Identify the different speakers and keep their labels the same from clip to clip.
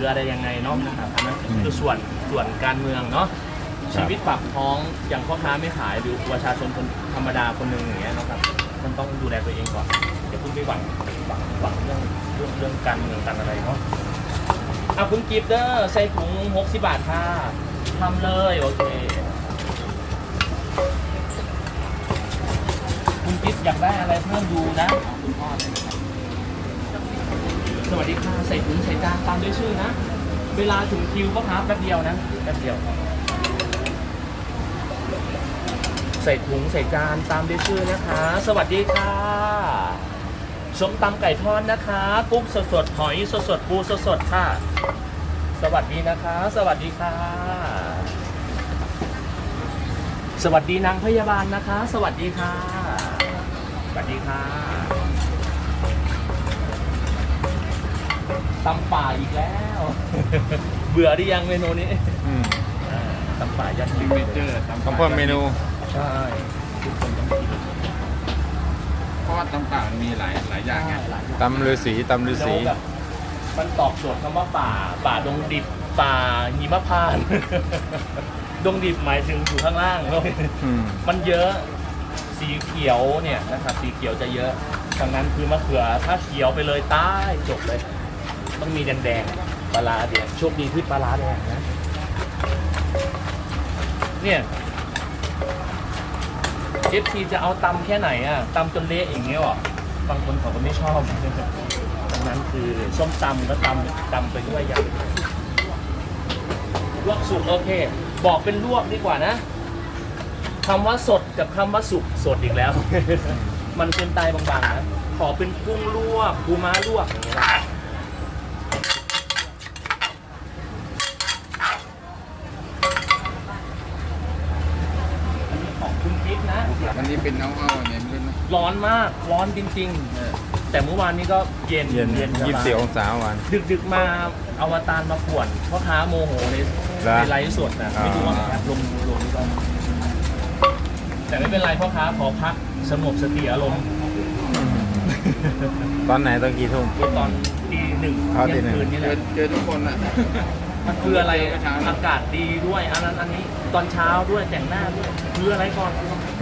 Speaker 1: รืออะไรยังไงเนาะนะครับอันนั้นคือส่วนส่วนการเมืองเนาะชีวิตปากท้องอย่างพ่อค้าไม่ขายหรือประชาชนคนธรรมดาคนหนึ่งอย่างเงี้ยนะครับมันต้องดูแลตัวเองก่อนอย่าเพิ่งไปหวังหวังหวังเรื่องเรื่องเรื่องการเมืองกันอะไรเนาะเอาคุณกิฟต์เดอร์ใส่ถุงหกสิบบาทค่ะทำเลยโอเคคุณกิฟต์อยากได้อะไรเพิ่มดูนะเอาคุณพ่อเลยนะครับ สวัสดีค่ะใส่ถุงใส่จานตามด้วยชื่อนะ เวลาถึงคิวก็พับแป๊บเดียวนะแป๊บเดียว ใส่ถุงใส่จานตามด้วยชื่อนะคะ สวัสดีค่ะส้มตำไก่ทอดนะคะกุ้งสดสดๆหอยสดสดๆปูสดสดๆค่ะ สวัสดีนะคะ สวัสดีค่ะ สวัสดีนางพยาบาลนะคะ สวัสดีค่ะ สวัสดีค่ะ ตำป่าอีกแล้ว เบื่อหรือยังเมนูนี้
Speaker 2: อืม
Speaker 1: อ่าตำป่ายัด
Speaker 3: ซิ
Speaker 1: ซิ
Speaker 3: ก
Speaker 1: ก
Speaker 3: เน
Speaker 1: เน
Speaker 3: เจ
Speaker 1: เจ
Speaker 3: อ
Speaker 1: อร์
Speaker 3: ร์ตำ
Speaker 2: ต้องเพิ่มเมนู
Speaker 1: ใช่ทุกคนต้องกิน
Speaker 3: เพราะว่าตำป่ามันมีหลายหลายอย่างไง
Speaker 1: หลายอย่าง
Speaker 2: ตำฤาษีตำฤาษี
Speaker 1: แล้วแบบมันตอบโจทย์คำว่าป่า ป่าดงดิบ ป่าหิมพานต์ ดงดิบหมายถึงอยู่ข้างล่าง
Speaker 2: อืม
Speaker 1: มันเยอะ สีเขียวเนี่ยนะครับ สีเขียวจะเยอะดังนั้นคือมะเขือถ้าเขียวไปเลยตายจบเลย ต้องมีแดงๆปลาร้าเดียวโชคดีที่ปลาร้าแดงนะเนี่ยเอฟซีจะเอาตำแค่ไหนอะตำจนเละอย่างเงี้ยหรอบางคนเขาก็ไม่ชอบดังนั้นคือส้มตำก็ตำตำไปด้วยอย่างลวกสุกโอเค บอกเป็นลวกดีกว่านะคำว่าสดกับคำว่าสุกสดอีกแล้ว มันเป็นไตบางๆนะขอเป็นกุ้งลวกปูม้าลวกอย่างเงี้ยนะอันนี้ของคุณกิ๊ฟนะ
Speaker 3: วันนี้เป็นน้องอ้อเนี่ยไม่รู้นะ
Speaker 1: ร้อนมาก ร้อนจริงๆแต่เมื่อวานนี้ก็เย็น
Speaker 2: เย็น
Speaker 1: สบา
Speaker 2: ยี่สิบสี่องศาวัน
Speaker 1: ดึกดึกๆมาอวตารมาป่วนพ่อค้าโมโหใน
Speaker 2: เหรอ
Speaker 1: ในไลฟ์สดนะ
Speaker 2: อ่า
Speaker 1: ไม่รู้ว่าแอปลงลงหรือเปล่าแต่ไม่เป็นไรพ่อค้าขอพักสงบสติอารมณ์
Speaker 2: ตอนไหนตอนกี่ทุ่ม
Speaker 1: คือตอนตีหนึ่ง
Speaker 2: อ๋อตี
Speaker 1: เที่ยง
Speaker 2: หนึ่ง
Speaker 1: คืนนี่
Speaker 3: เจ
Speaker 1: แห
Speaker 3: อ
Speaker 1: ละ
Speaker 3: เจอทุกคนอะ
Speaker 1: มันคืออะไร
Speaker 3: เมื่อเช้า
Speaker 1: อากาศดีด้วยอันนั้นอันนี้ตอนเช้าด้วยแต่งหน้าด้วยคืออะไรก่อน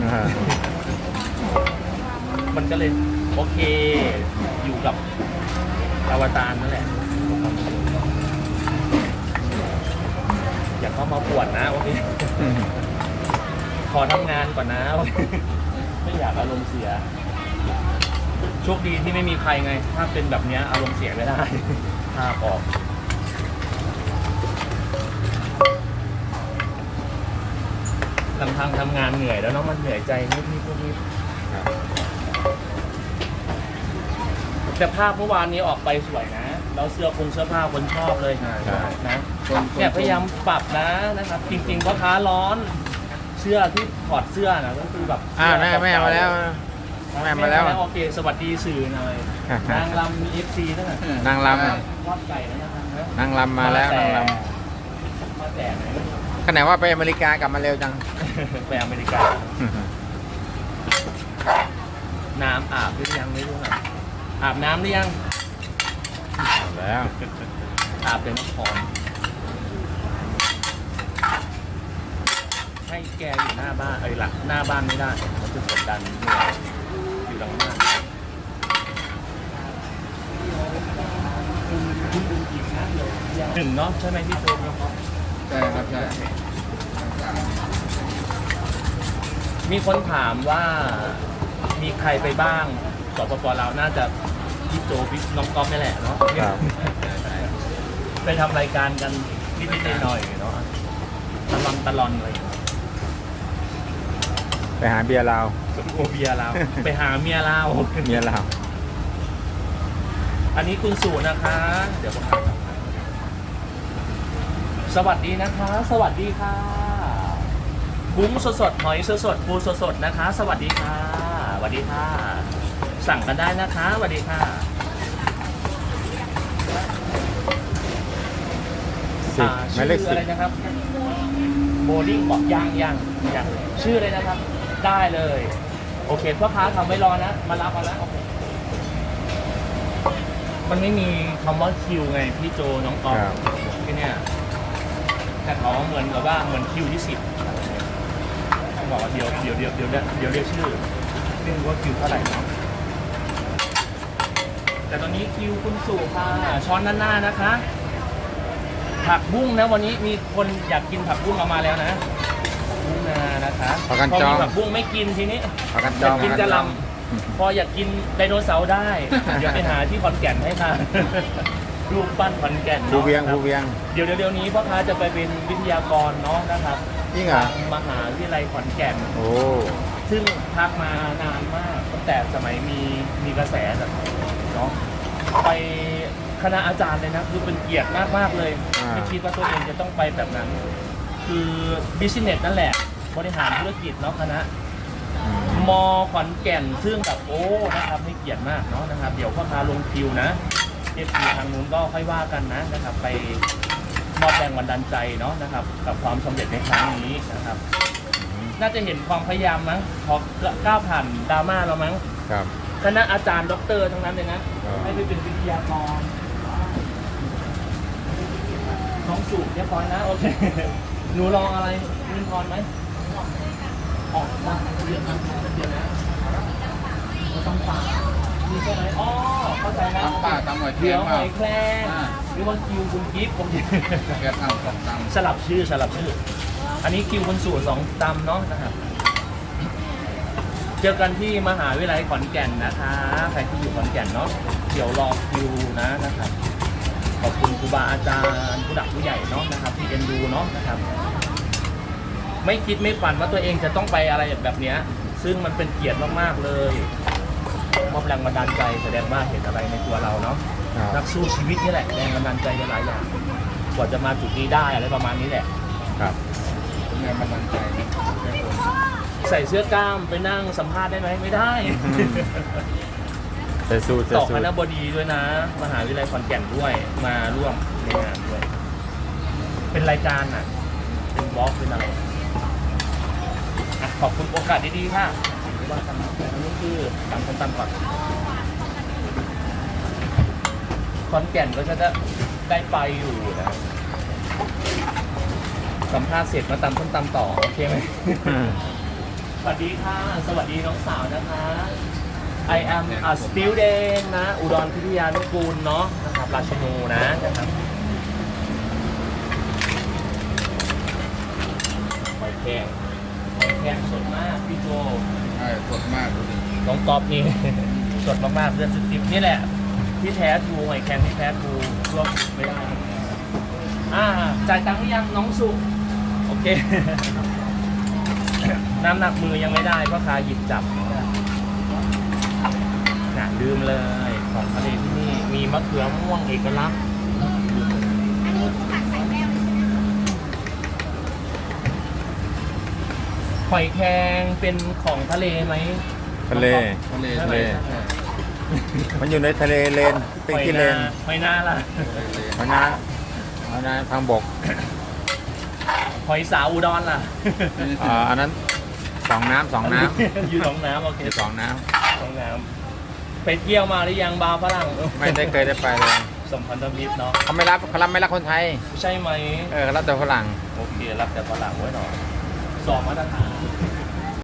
Speaker 2: อ่า
Speaker 1: มันก็เลยโอเค อยู่กับอวตารนั่นแหละ อย่าเข้ามาปวดนะโอเคขอทำงานก่อนนะไม่อยากอารมณ์เสีย โชคดีที่ไม่มีใครไง ถ้าเป็นแบบเนี้ยอารมณ์เสียไม่ได้ภาพออกลำพังทำงานเหนื่อยแล้วเนาะมันเหนื่อยใจนิดนิดนิดนิด แต่ภาพเมื่อวานนี้ออกไปสวยนะแล้วเสื้อคงเสื้อผ้าคนชอบเลย
Speaker 2: ใช่
Speaker 1: นะ
Speaker 3: คนคน
Speaker 1: เนี่ยพยายามปรับนะนะครับจริงๆพ่อค้าร้อนเสื้อที่ถอดเสื้อนะก็คือแบบ
Speaker 2: อ้าวแม่แม่มาแล้ว แม่มาแล้ว
Speaker 1: โอเคสวัสดีสื่อหน่อยนางรำมีเอฟซีตั้งแต่
Speaker 2: นางรำ
Speaker 1: ทอดไก่แล้วนะครับ
Speaker 2: นางรำมาแล้วนางร
Speaker 1: มาแต่ไหนำ
Speaker 2: ขนาดว่าไปอเมริกากลับมาเร็วจัง
Speaker 1: ไปอเมริกาน้ำอาบหรือยังไม่รู้นะ อาบน้ำหรือยัง
Speaker 2: แล้ว
Speaker 1: อาบเป็นน้ำหอมให้แกอยู่หน้าบ้านเอ้ยหลังหน้าบ้านไม่ได้มันจะกดดันเหนื่อยอยู่หลังบ้านหนึ่งเนาะใช่ไหมพี่โจมเนาะ
Speaker 3: ใช่ครับใช่
Speaker 1: มีคนถามว่ามีใครไปบ้างสปปเราวน่าจะ พี่โจพี่น้องก๊อฟนี่แหละเนาะ
Speaker 2: ครับ
Speaker 1: ไปทำรายการกันนิดๆหน่อยๆเนาะตะลอนตะลอนอะไรอย่างเงี้ย
Speaker 2: ไปหาเบียร์เราว
Speaker 1: โอเบียเราวไปหาเมียเราว
Speaker 2: เมียเราว
Speaker 1: อันนี้คุณสูนะคะ เดี๋ยวผมหาครับสวัสดีนะคะ สวัสดีค่ะกุ้งสดสดๆหอยสดสดๆปูสดสดๆนะคะ สวัสดีค่ะสวัสดีค่ะ สั่งกันได้นะคะสวัสดีค่ะ
Speaker 2: สิบ
Speaker 1: อ่า
Speaker 2: หมายเลข
Speaker 1: ชื่อ
Speaker 2: สิ
Speaker 1: อะ
Speaker 2: บ
Speaker 1: ไรนะครับโบลิ่งบอกยังยังยังชื่ออะไรนะครับ ได้เลย โอเคพ่อค้าทำไว้รอนะ มารับมาแล้วโอเคมันไม่มีคำว่าคิวไงพี่โจน้องกอล์ฟ
Speaker 2: ครับ
Speaker 1: ที่เนี่ยแต่เขาเหมือนกับว่าเหมือนคิวที่สิบต้องบอกว่าเดี๋ยวเดี๋ยวเดี๋ยวเดี๋ยวเดี๋ยวเรียกชื่อไม่รู้ว่าคิวเท่าไหร่เนาะ แต่ตอนนี้คิวคุณสู่ค่ะช้อนด้านหน้านะคะ ผักบุ้งนะวันนี้มีคนอยากกินผักบุ้งเอามาแล้วนะบุ้งนานะคะ
Speaker 2: ผักกัน
Speaker 1: พอ
Speaker 2: จอ
Speaker 1: มี
Speaker 2: ง
Speaker 1: ผักบุ้งไม่กินทีนี้
Speaker 2: ผักกัน
Speaker 1: อ
Speaker 2: จ
Speaker 1: ยา
Speaker 2: อกง
Speaker 1: กิน
Speaker 2: ผั
Speaker 1: กะห
Speaker 2: จ
Speaker 1: ล
Speaker 2: องำ
Speaker 1: พออยากกินไดโนเสาร์ได้ เดี๋ยวไปหาที่ขอนแก่นให้ค่ะรูปปั้นขอนแก่น
Speaker 2: ภู
Speaker 1: เนาะ
Speaker 2: เวียง
Speaker 1: ครั
Speaker 2: ภู
Speaker 1: บ
Speaker 2: เวียง
Speaker 1: เดี๋ยวเดี๋ยวนี้พ่อค้าจะไปเป็นวิทยากรเนาะนะครับ
Speaker 2: จริงเหรอ
Speaker 1: มหาวิทยาลัยขอนแก่น
Speaker 2: โอ้
Speaker 1: ซึ่งพักมานานมากตั้งแต่สมัยมีมีกระแสแบบ เนาะไปคณะอาจารย์เลยนะคือเป็นเกียรติมากมากๆเลย
Speaker 2: อ่า
Speaker 1: ไม่คิดว่าตัวเองจะต้องไปแบบนั้น คือบิสเนสนั่นแหละบริหารธุรกิจเนาะคณะ
Speaker 2: อืม
Speaker 1: มขอนแก่นซึ่งแบบโอ้นะครับให้เกียรติมากเนาะนะครับ เดี๋ยวพ่อค้าลงคิวนะเอฟซีทางนู้นก็ค่อยว่ากันนะนะครับ ไปมอบแรงบันดาลใจเนาะนะครับ กับความสำเร็จในครั้งนี้นะครับ น่าจะเห็นความพยายามมั้งพอก้าวผ่านดราม่าแล้วมั้ง
Speaker 2: ครับ
Speaker 1: คณะอาจารย์ด็อกเตอร์ทั้งนั้นเลยนะ
Speaker 2: อ๋อ
Speaker 1: ให้ไปเป็นวิทยากรน้องสูบเรียบร้อยนะโอเคหนูลองอะไรมินพรไหมออกมาเยอะนะเดี๋ยวนะเราต้องฝากมีใช่ไหมอ๋อเข้าใจแล้ว
Speaker 3: ตำป่าตำหอยเที
Speaker 1: เดี๋
Speaker 3: ย
Speaker 1: ย
Speaker 3: ม
Speaker 1: วห
Speaker 3: เปล่า
Speaker 1: อยแครง
Speaker 3: อ่า
Speaker 1: หรือว่าคิวคุณกิฟต์ผม
Speaker 3: แกทำสองตำ
Speaker 1: สลับชื่อสลับชื่อ อันนี้คิวคนสู่สองตำเนาะนะครับ เจอกันที่มหาวิทยาลัยขอนแก่นนะคะ ใครที่อยู่ขอนแก่นเนาะเดี๋ยวรอคิวนะนะครับขอบคุณครูบาอาจารย์ผู้หลักผู้ใหญ่เนาะนะครับที่เอ็นดูเนาะนะครับ ไม่คิดไม่ฝันว่าตัวเองจะต้องไปอะไรแบบเนี้ย ซึ่งมันเป็นเกียรติมากๆเลยมอบแรงบันดาลใจแสดงว่าเห็นอะไรในตัวเราเนาะ
Speaker 2: ครับ
Speaker 1: นักสู้ชีวิตนี่แหละแรงบันดาลใจหลายอย่างกว่าจะมาจุดนี้ได้อะไรประมาณนี้แหละ
Speaker 2: ครับ
Speaker 3: เงินมันมันใจนะ
Speaker 1: ใส่เสื้อกล้ามไปนั่งสัมภาษณ์ได้ไหมไม่ได้
Speaker 2: เซซูเซ
Speaker 1: ต่อ
Speaker 2: ซู
Speaker 1: คณะบดีด้วยนะ มหาวิทยาลัยขอนแก่นด้วยมาร่วมในงานด้วย เป็นรายการอะ เป็นบล็อกเป็นอะไรอะขอบคุณโอกาสดีๆค่ะว่ากันนะอันนี้คือตามคนตามก่อนขอนแก่นก็จะได้ได้ไปอยู่นะสัมภาษณ์เสร็จมาตำส้มตำต่อ โอเคไหม
Speaker 2: อืม
Speaker 1: ส วัสดีค่ะ สวัสดีน้องสาวนะคะ I am a student นะ อุดรพิทยานุกูลเนาะนะครับราชนูนะนะครับหอยแครงหอยแครงสดมากพี่โจ
Speaker 3: ใช่สดมากดูดิ
Speaker 1: น้องก๊อฟนี่ สดมากๆเลือดสิบนี่แหละ ที่แท้ทูหอยแครงที่แท้ทูร่วมไม่ได้อ่าจ่ายตังค์หรือยังน้องสุโอเค น้ำหนักมือยังไม่ได้เพราะคาหยิบจับน่ะลืมเลยของทะเลที่นี่มีมะเขือม่วงเอกลักษณ์
Speaker 4: อันนี้คือผัดใส่แก้วใช่ไหมคะ
Speaker 1: หอยแครงเป็นของทะเลไหม
Speaker 2: ทะเล
Speaker 3: ทะเล
Speaker 1: ใช่
Speaker 3: ทะ
Speaker 1: ไหม
Speaker 3: เล
Speaker 2: มันอยู่ในทะเลเลนเป็น
Speaker 1: หอย
Speaker 2: ที่เล
Speaker 1: นานหอยนาล่ะ
Speaker 3: ทะเล
Speaker 2: มันน้ำมันน้ำทางบก
Speaker 1: หอยสาวอุดรล่ะ
Speaker 2: อ่าอันนั้น สองน้ำสองน้
Speaker 1: อยู่สองน้ำโอเคำ
Speaker 2: สองน้
Speaker 1: สองน้ำไปเที่ยวมาหรือยังบาร์ฝรั่งำ
Speaker 2: ไม่ได้เคยได้ไปเลย
Speaker 1: สัมพันธมิตรเนาะ
Speaker 2: เขาไม่รับเขารับไม่รับคนไทย
Speaker 1: ใช่ไหม
Speaker 2: เออเขารับแต่ฝรั่ง
Speaker 1: โอเครับแต่ฝรั่งไว้หน่อยสองมาตรฐาน